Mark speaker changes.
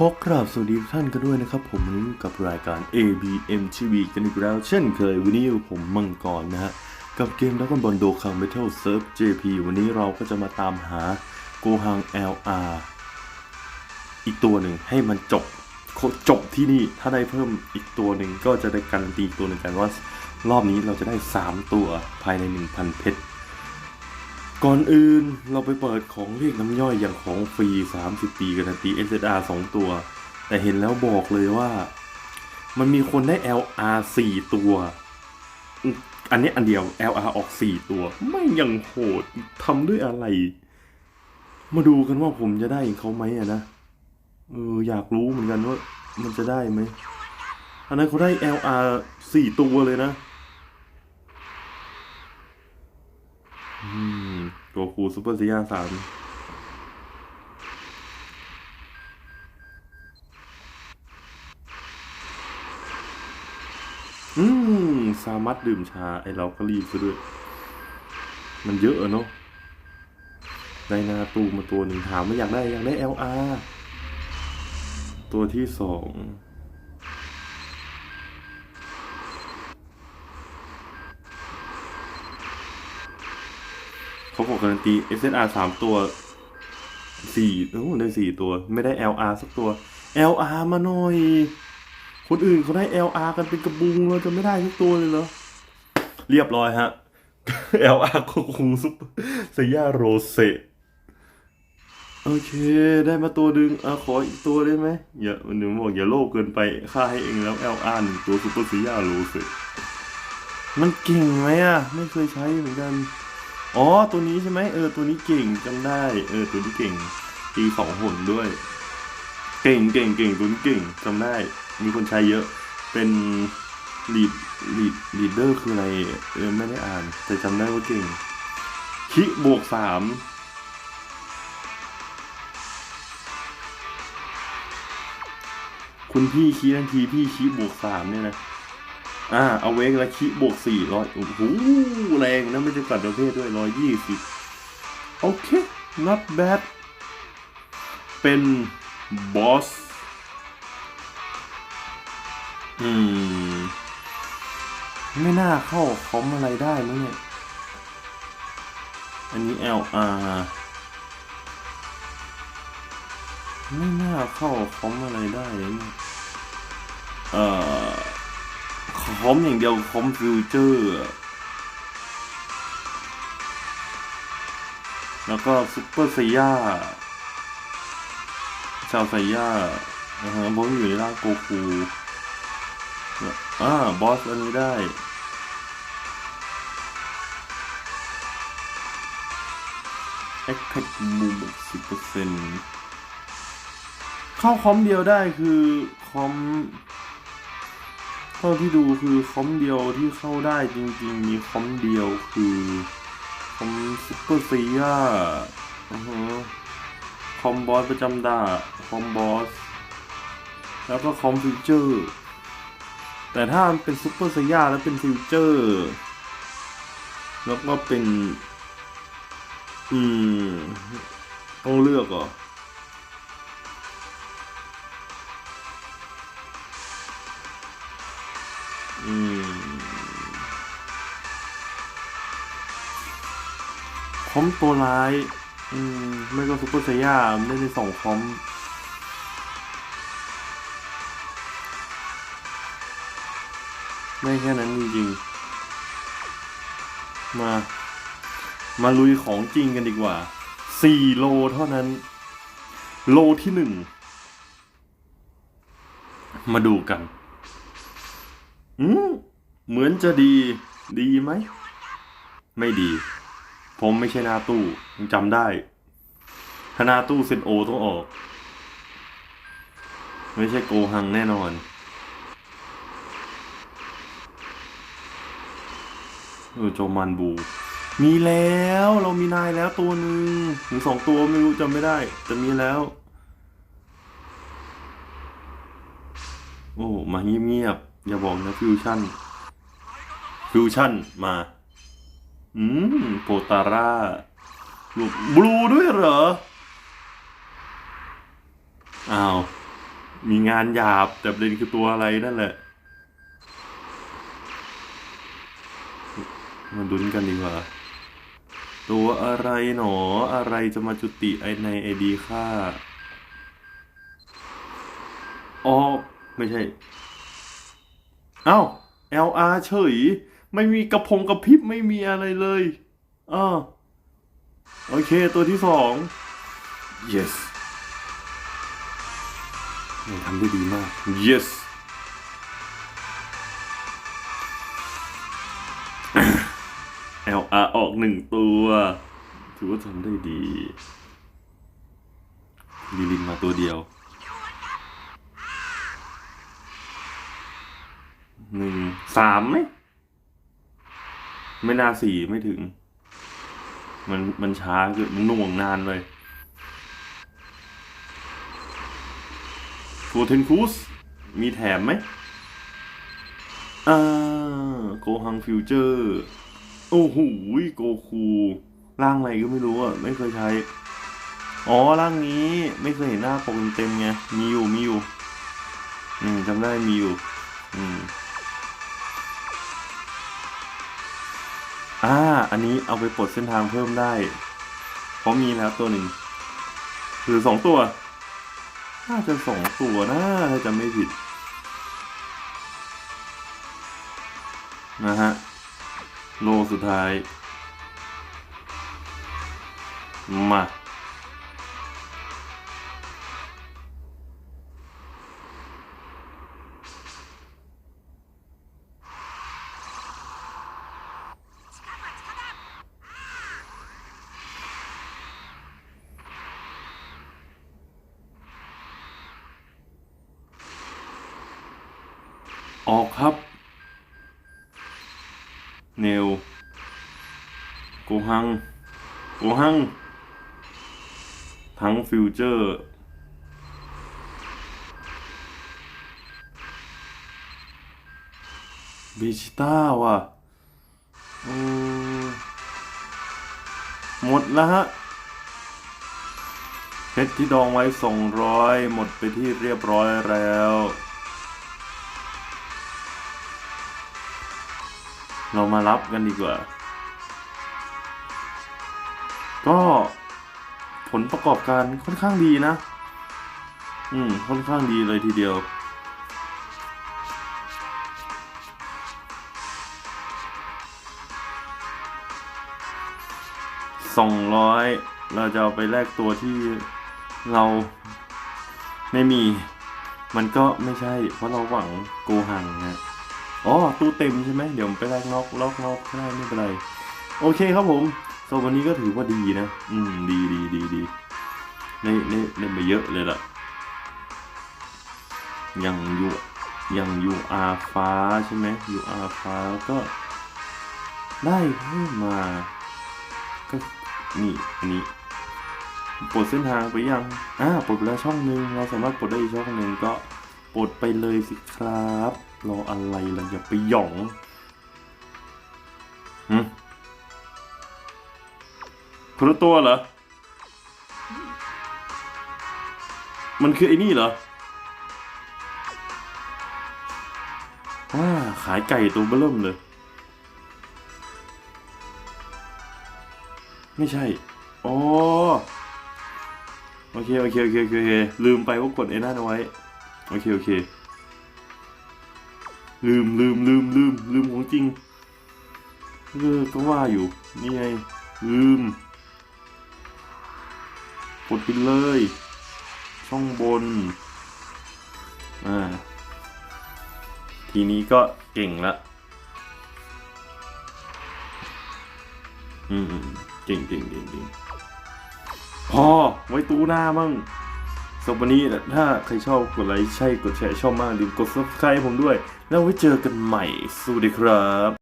Speaker 1: ขอกราบสวัสดีท่านกันด้วยนะครับ ผมวันนี้กับรายการ ABM TV กันอีกแล้วเช่นเคยวันนี้ผมมังกรนะฮะ กับเกมดักบอลโดคังเมทัลเซิร์ฟ JP วันนี้เราก็จะมาตามหาโกฮัง LR อีกตัวหนึ่งให้มันจบจบที่นี่ถ้าได้เพิ่มอีกตัวหนึ่งก็จะได้การันตีตัวหนึ่งกันว่า รอบนี้เราจะได้ 3 ตัวภายใน 1,000 เพชร ก่อนอื่นเราไปเปิดของเรียกน้ำย่อยอย่างของฟรี 30 ปีกันนะตี SSR 2 ตัว แต่เห็นแล้วบอกเลยว่า มันมีคนได้ LR 4 ตัว อันนี้อันเดียว LR ออก 4 ตัว ไม่ยังโหดทำด้วยอะไร มาดูกันว่าผมจะได้เขาไหมอะนะเอออยากรู้เหมือนกันว่ามันจะได้ไหมอันนั้นเขาได้ LR 4 ตัวเลยนะอื มตัวครูซูเปอร์ซียาสามอืมสามัดดื่มชา ไอเราก็รีบซะด้วย มันเยอะเนาะได้นาตูมาตัวหนึ่งถามว่าอยากได้อยากได้ LR ตัวที่สอง อกการันตี SSR สามตัวสี่โอ้ได้สี่ตัว ไม่ได้ LR สักตัว LR มาหน่อย คนอื่นเขาได้ LR กันเป็นกระบุงเราจะไม่ได้สักตัวเลยเหรอ เรียบร้อยฮะ LR ก็คงซุปเซียโรเซโอเค ได้มาตัวดึงอขออีกตัวได้ไหมอย่าหนูบอกอย่าโลภเกินไปค่าให้เองแล้ว LR หนึ่งตัวซุปเปอร์ซียาโรเซมันเก่งไหมอะ ไม่เคยใช้เหมือนกัน อ๋อ ตัวนี้ใช่ไหมเออ ตัวนี้เก่งจำได้ เออ ตัวนี้เก่งตีสองหนด้วย เก่งเก่งเก่งตัวนี้เก่งจำได้ มีคนใช้เยอะ เป็นลีดลีดลีดเดอร์คืออะไร เออ ไม่ได้อ่าน แต่จำได้ว่าเก่ง คิบวกสามคุณพี่คีทันทีพี่คีบวกสามเนี่ยนะ อ่าเอาเวกและคิบวกสี่ร้อยโอ้โหแรงนะไม่ใช่กัดประเภทด้วยร้อยยี่สิบโอเค not bad เป็นบอสอืม ไม่น่าเข้าคอมอะไรได้มั้งเนี่ย อันนี้ LR ไม่น่าเข้าคอมอะไรได้นะเนี่ยเอ่อ คอมอย่างเดียวคอมฟิวเจอร์แล้วก็ซุปเปอร์ไซย่าชาวไซย่านะฮะบอสอยู่ในร่างโกคูอ่าบอสอันนี้ได้เอ็กแพคบูมสิบเปอร์เซ็นต์เข้าคอมเดียวได้คือคอม เท่าที่ดูคือคอมเดียวที่เข้าได้จริงๆ มีคอมเดียวคือคอมซุปเปอร์ซีย่าคอมบอสประจำดาคอมบอส แล้วก็คอมฟิวเจอร์ แต่ถ้ามันเป็นซุปเปอร์ซีย่าแล้วเป็นฟิวเจอร์ แล้วก็เป็น อืม ต้องเลือกเหรออื คอมตัวร้าย อืม ไม่ก็ซุปเปอร์ไซย่าไม่ได้ส่งคอมได้แค่นั้นจริงๆ มา มาลุยของจริงกันดีกว่าสี่โลเท่านั้น โลที่หนึ่งมาดูกัน อืมเหมือนจะดี ดีไหม ไม่ดี ผมไม่ใช่หนาตู้ยังจำได้ ถ้าหนาตู้เซนโอต้องออก ไม่ใช่โกหังแน่นอนเออโจมันบู มีแล้วเรามีนายแล้วตัวหนึ่งหรือสองตัวไม่รู้จำไม่ได้แต่มีแล้ว โอ้ มาเงียบๆอย่าบอกนะฟิวชั่น ฟิวชั่นมา อืมโปตาร่าลูกบลูด้วยเหรอ อ้าว มีงานหยาบ แต่ประเด็นคือตัวอะไรนั่นแหละ มาดุนกันดีกว่า ตัวอะไรหนอ อะไรจะมาจุติไอในไอดีค่าอ๋อ ไม่ใช่ เอ้า LR เฉย ไม่มีกระพงกระพริบไม่มีอะไรเลยอ่าโอเคตัวที่สอง yes นี่ทำได้ดีมาก yes LR ออกหนึ่งตัว ถือว่าทำได้ดีลิลินมาตัวเดียวหนึ่งสามไหม ไม่น่าสี่ไม่ถึง มันมันช้าคือมันหน่วงนานเลยฟูเทนคูสมีแถมไหมอ่าโกฮังฟิวเจอร์ โอ้โหโกคูร่างอะไรก็ไม่รู้อะ ไม่เคยใช้ อ๋อ ร่างนี้ไม่เคยเห็นหน้าปกเต็มไง มีอยู่ มีอยู่ อืมจำได้มีอยู่ อืม อันนี้เอาไปปลดเส้นทางเพิ่มได้เพราะมีแล้วตัวหนึ่งหรือสองตัว น่าจะสองตัวนะถ้าจะไม่ผิด นะฮะ โลสุดท้าย มา ออกครับ เนวโกฮังโกฮัง ทั้งฟิวเจอร์บิชิต้าว่ะหมดแล้วฮะเพชรที่ดองไว้สองร้อยหมดไปที่เรียบร้อยแล้ว เรามารับกันดีกว่า ก็ผลประกอบการค่อนข้างดีนะ อืม ค่อนข้างดีเลยทีเดียว สองร้อย เราจะเอาไปแลกตัวที่เราไม่มี มันก็ไม่ใช่ เพราะเราหวังโกหังนะ อ๋อตู้เต็มใช่ไหมเดี๋ยวผมไปแลกนอกล็อกนอกก็ได้ไม่เป็นไร โอเคครับผมสำหรับวันนี้ก็ถือว่าดีนะ อืม ดีดีดีดีในในในมาเยอะเลยล่ะ อย่างยูอย่างยูอาฟ้าใช่ไหมยูอาฟ้าก็ได้เพิ่มมา ก็นี่อันนี้ปลดเส้นทางไปยัง อ่าปลดไปแล้วช่องหนึ่งเราสามารถปลดได้อีกช่องหนึ่งก็ปลดไปเลยสิครับรออะไรล่ะอย่าไปหย่องหืมคนละตัวเหรอ มันคือไอ้นี่เหรอว้าขายไก่ตัวเบิ่มเลย ไม่ใช่ อ๋อ โอเค โอเค โอเค โอเค ลืมไปว่ากดไอ้นั่นเอาไว้ โอเค โอเค ลืมลืมลืมลืมลืมของจริงเออก็ว่าอยู่ นี่ไง ลืม กดไปเลย ช่องบน อ่า ทีนี้ก็เก่งละ อืมอืมเก่งเก่งเก่งเก่งพอไว้ตู้หน้ามั่ง สำหรับวันนี้ถ้าใครชอบกดไลค์ใช่กดแชร์ชอบมากอย่าลืมกด subscribe ผมด้วย แล้วไว้เจอกันใหม่สวัสดีครับ